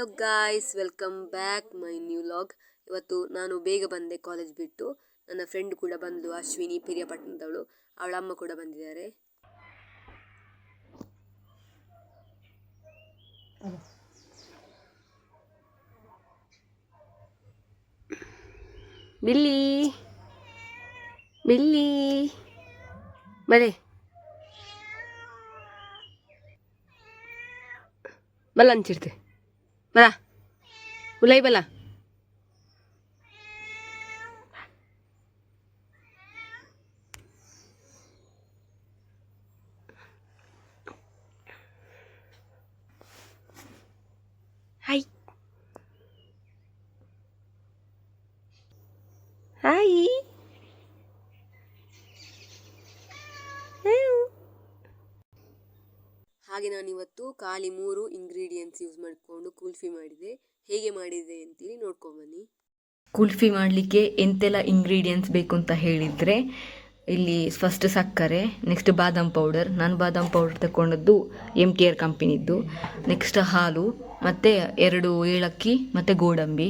Hello guys welcome back my new vlog ಇವತ್ತು ನಾನು ಬೇಗ ಬಂದೆ ಕಾಲೇಜ್ ಬಿಟ್ಟು. ನನ್ನ ಫ್ರೆಂಡ್ ಕೂಡ ಬಂದು ಅಶ್ವಿನಿ, ಪಿರಿಯಾಪಟ್ಟಣದವಳು. ಅವಳ ಅಮ್ಮ ಕೂಡ ಬಂದಿದ್ದಾರೆ. ಬಿಲ್ಲಿ ಬಿಲ್ಲಿ ಮಳೆ ಮಲ್ಲ ಅಂಚಿಡ್ತೆ बला उलाई बला ಹಾಗೆ ನಾನು ಇವತ್ತು ಖಾಲಿ ಮೂರು ಇಂಗ್ರೀಡಿಯೆಂಟ್ಸ್ ಯೂಸ್ ಮಾಡಿಕೊಂಡು ಕುಲ್ಫಿ ಮಾಡಿದೆ. ಹೇಗೆ ಮಾಡಿದೆ ಅಂತೇಳಿ ನೋಡ್ಕೊಂಬನ್ನಿ ಕುಲ್ಫಿ ಮಾಡಲಿಕ್ಕೆ ಎಂತೆಲ್ಲ ಇಂಗ್ರೀಡಿಯೆಂಟ್ಸ್ ಬೇಕು ಅಂತ ಹೇಳಿದರೆ, ಇಲ್ಲಿ ಫಸ್ಟ್ ಸಕ್ಕರೆ ನೆಕ್ಸ್ಟ್ ಬಾದಾಮ್ ಪೌಡರ್ ನಾನು ಬಾದಾಮ್ ಪೌಡರ್ ತಗೊಂಡದ್ದು ಎಂ ಟಿ ಆರ್ ಕಂಪನಿದ್ದು ನೆಕ್ಸ್ಟ್ ಹಾಲು, ಮತ್ತು ಎರಡು ಏಲಕ್ಕಿ, ಮತ್ತು ಗೋಡಂಬಿ.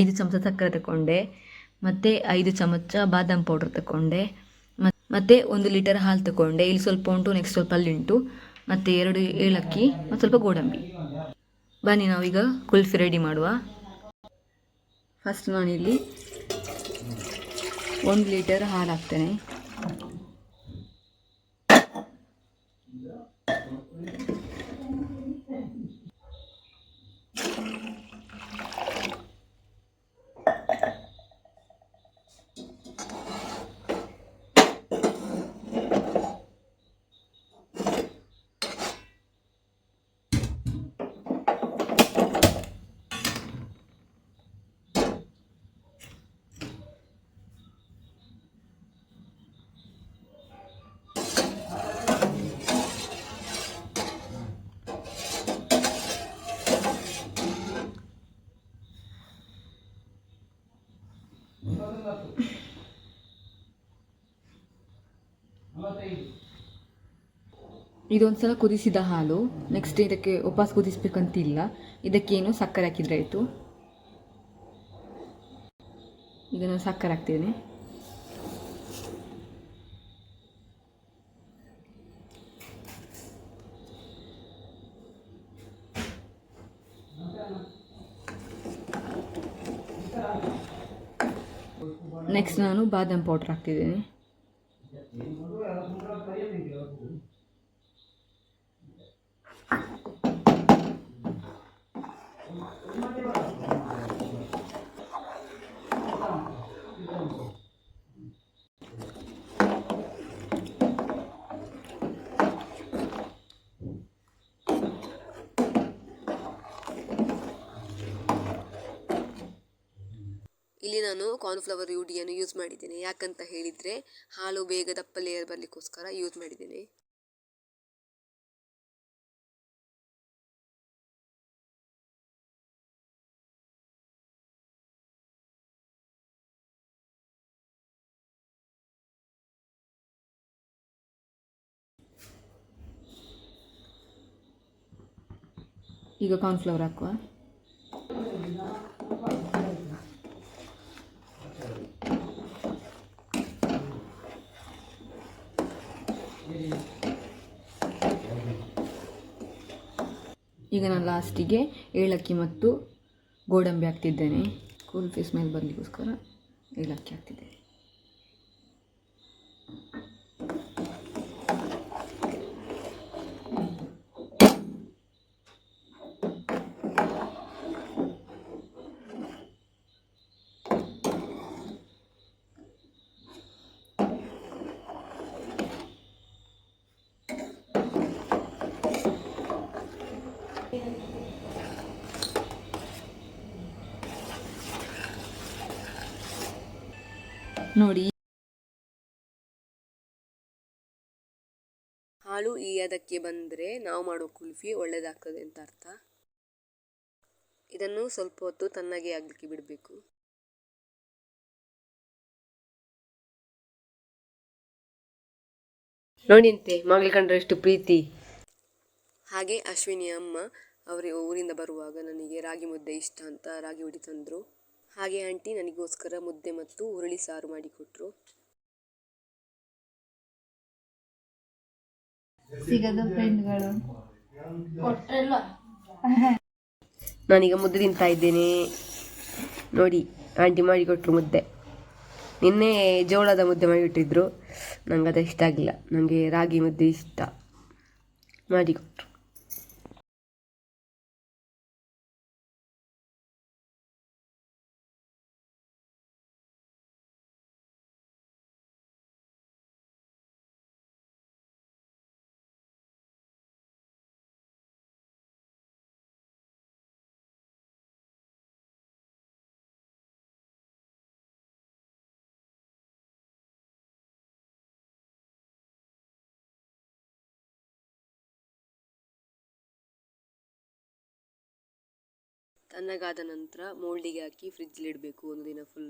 ಐದು ಚಮಚ ಸಕ್ಕರೆ ತಗೊಂಡೆ ಮತ್ತು ಐದು ಚಮಚ ಬಾದಾಮ್ ಪೌಡರ್ ತಗೊಂಡೆ ಮತ್ತು ಒಂದು ಲೀಟರ್ ಹಾಲು ತಗೊಂಡೆ ಇಲ್ಲಿ ಸ್ವಲ್ಪ ಉಂಟು ನೆಕ್ಸ್ಟ್ ಸ್ವಲ್ಪ ಅಲ್ಲಿ ಉಂಟು ಮತ್ತು ಎರಡು ಏಲಕ್ಕಿ ಮತ್ತು ಸ್ವಲ್ಪ ಗೋಡಂಬಿ. ಬನ್ನಿ ನಾವೀಗ ಕುಲ್ಫಿ ರೆಡಿ ಮಾಡುವ. ಫಸ್ಟ್ ನಾನಿಲ್ಲಿ ಒಂದು ಲೀಟರ್ ಹಾಲು ಹಾಕ್ತೇನೆ. ಇದೊಂದ್ಸಲ ಕುದಿಸಿದ ಹಾಲು. ನೆಕ್ಸ್ಟ್ ಇದಕ್ಕೆ ಉಪವಾಸ ಕುದಿಸ್ಬೇಕಂತಿಲ್ಲ. ಇದಕ್ಕೇನು ಸಕ್ಕರೆ ಹಾಕಿದ್ರೆ ಆಯಿತು. ಈಗ ಸಕ್ಕರೆ ಹಾಕ್ತೀನಿ ನೆಕ್ಸ್ಟ್ ನಾನು ಬಾದಾಮ್ ಪೌಡ್ರ್ ಹಾಕ್ತಿದ್ದೇನೆ. ಇಲ್ಲಿ ನಾನು ಕಾರ್ನ್ಫ್ಲವರ್ ರೂಢಿಯನ್ನು ಯೂಸ್ ಮಾಡಿದ್ದೇನೆ. ಯಾಕಂತ ಹೇಳಿದರೆ ಹಾಲು ಬೇಗ ದಪ್ಪ ಲೇಯರ್ ಬರಲಿಕ್ಕೋಸ್ಕರ ಯೂಸ್ ಮಾಡಿದ್ದೇನೆ. ಈಗ ಕಾರ್ನ್ಫ್ಲವರ್ ಹಾಕುವ. ಈಗ ನಾನು ಲಾಸ್ಟಿಗೆ ಏಲಕ್ಕಿ ಮತ್ತು ಗೋಡಂಬಿ ಹಾಕ್ತಿದ್ದೇನೆ. ಕೂಲ್ ಫೀಸ್ ಮೇಲೆ ಬರಲಿಕ್ಕೋಸ್ಕರ ಏಲಕ್ಕಿ ಹಾಕ್ತಿದ್ದೇನೆ. ನೋಡಿ. ಹಾಲು ಈ ಅದಕ್ಕೆ ಬಂದರೆ ನಾವು ಮಾಡೋ ಕುಲ್ಫಿ ಒಳ್ಳೆಯದಾಗ್ತದೆ ಅಂತ ಅರ್ಥ. ಇದನ್ನು ಸ್ವಲ್ಪ ಹೊತ್ತು ತಣ್ಣಗೆ ಆಗಲಿಕ್ಕೆ ಬಿಡಬೇಕು. ನೋಡಿಂತೆ ಮಗಳು ಕಂಡ್ರೆ ಎಷ್ಟು ಪ್ರೀತಿ. ಹಾಗೆ ಅಶ್ವಿನಿ ಅಮ್ಮ ಅವರಿಗೆ ಊರಿಂದ ಬರುವಾಗ ನನಗೆ ರಾಗಿ ಮುದ್ದೆ ಇಷ್ಟ ಅಂತ ರಾಗಿ ಹುಡಿ ತಂದರು. ಹಾಗೆ ಆಂಟಿ ನನಗೋಸ್ಕರ ಮುದ್ದೆ ಮತ್ತು ಹುರುಳಿ ಸಾರು ಮಾಡಿಕೊಟ್ರು ಸಿಗದ ಫ್ರೆಂಡ್ಗಳು ನಾನೀಗ ಮುದ್ದೆ ತಿಂತಾ ಇದ್ದೇನೆ. ನೋಡಿ ಆಂಟಿ ಮಾಡಿಕೊಟ್ರು ಮುದ್ದೆ. ನಿನ್ನೆ ಜೋಳದ ಮುದ್ದೆ ಮಾಡಿಬಿಟ್ಟಿದ್ರು ನಂಗೆ ಅದು ಇಷ್ಟ ಆಗಿಲ್ಲ ನನಗೆ ರಾಗಿ ಮುದ್ದೆ ಇಷ್ಟ. ಮಾಡಿಕೊಟ್ರು ತಣ್ಣಗಾದ ನಂತರ ಮೋಲ್ಡಿಗೆ ಹಾಕಿ ಫ್ರಿಜ್ಜಲ್ಲಿ ಇಡಬೇಕು ಒಂದು ದಿನ ಫುಲ್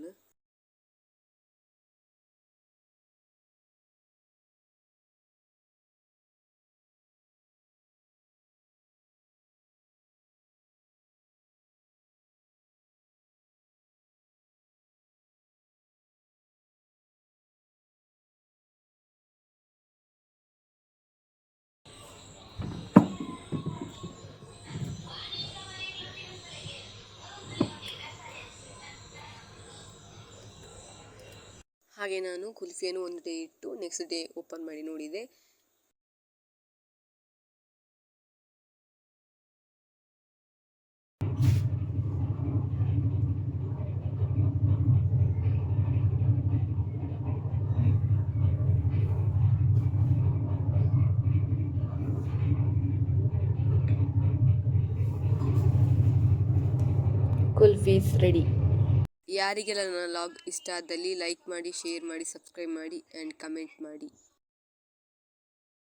ಹಾಗೆ ನಾನು ಕುಲ್ಫಿಯನ್ನು ಒಂದು ಡೇ ಇಟ್ಟು ನೆಕ್ಸ್ಟ್ ಡೇ ಓಪನ್ ಮಾಡಿ ನೋಡಿದೆ. ಕುಲ್ಫೀಸ್ ರೆಡಿ ಯಾರಿಗೆಲ್ಲ ನನ್ನ ಲಾಗ್ ಇಷ್ಟ ಆದಲ್ಲಿ ಲೈಕ್ ಮಾಡಿ ಶೇರ್ ಮಾಡಿ ಸಬ್ಸ್ಕ್ರೈಬ್ ಮಾಡಿ ಆ್ಯಂಡ್ ಕಮೆಂಟ್ ಮಾಡಿ.